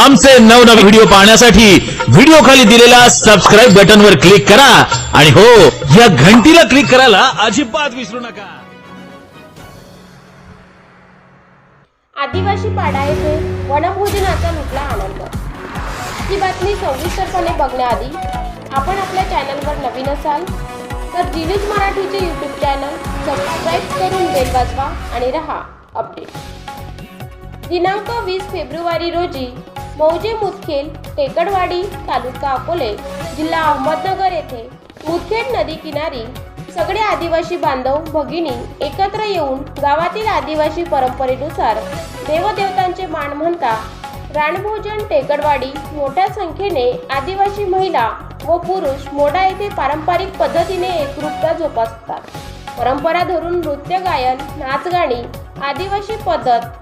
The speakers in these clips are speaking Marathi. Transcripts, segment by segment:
आमचे नवनवे व्हिडिओ पाहण्यासाठी व्हिडिओ खाली दिलेल्या सबस्क्राईब बटनवर क्लिक करा. आणि हो या घंटीला क्लिक करायला अजिबात विसरू नका. आदिवासी पाडा येथे वनभोजनाचा लुटला आनंद. ही बातमी सविस्तरपणे बघण्याआधी आपण आपल्या चॅनलवर नवीन असाल तर जी मराठीचे यूट्यूब चॅनल सबस्क्राईब करून बेल वाजवा आणि रहा अपडेट दिनांक वीस फेब्रुवारी रोजी मौजे मुदखेल टेकडवाडी तालुका अकोले जिल्हा अहमदनगर येथे मुदखेड नदी किनारी सगळे आदिवासी बांधव भगिनी एकत्र येऊन गावातील आदिवासी परंपरेनुसार देवदेवतांचे मान म्हणता रानभोजन टेकडवाडी मोठ्या संख्येने आदिवासी महिला व पुरुष मोडा येथे पारंपरिक पद्धतीने एकरूपता जोपासतात. परंपरा धरून नृत्य गायन नाचगाणी आदिवासी पद्धत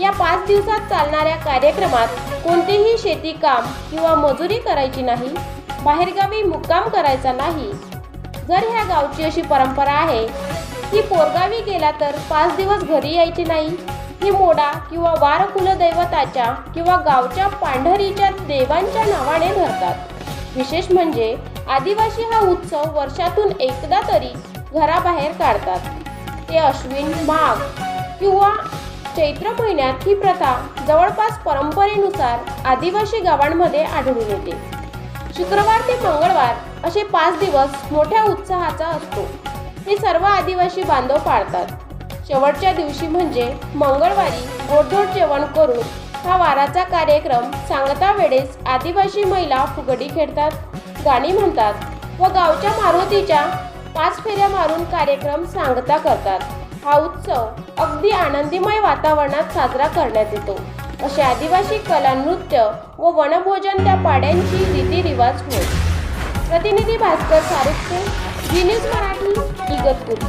या पाच दिवसात चालणाऱ्या कार्यक्रमात कोणतेही शेती काम किंवा मजुरी करायची नाही बाहेरगावी मुक्काम करायचा नाही. जर ह्या गावची अशी परंपरा आहे की पोरगावी गेला तर पाच दिवस घरी यायचे नाही ही मोडा किंवा वार कुलदैवताच्या किंवा गावच्या पांढरीच्या देवांच्या नावाने धरतात. विशेष म्हणजे आदिवासी हा उत्सव वर्षातून एकदा तरी घराबाहेर काढतात. ते अश्विन माघ किंवा चैत्र महिन्यात ही प्रथा जवळपास परंपरेनुसार आदिवासी गावांमध्ये आढळून येते. शुक्रवार ते मंगळवार असे पाच दिवस मोठ्या उत्साहाचा असतो. हे सर्व आदिवासी बांधव पाळतात. शेवटच्या दिवशी म्हणजे मंगळवारी गोडधोड जेवण करून हा वाराचा कार्यक्रम सांगता वेळेस आदिवासी महिला फुगडी खेळतात गाणी म्हणतात व गावच्या मारुतीच्या पाच फेऱ्या मारून कार्यक्रम सांगता करतात. हा उत्सव अगदी आनंदीमय वातावरणात साजरा करण्यात येतो. असे आदिवासी कला नृत्य व वनभोजन त्या पाड्यांची रीतिरिवाज होय. प्रतिनिधी भास्कर सारुखे जी मराठी इगतपूर.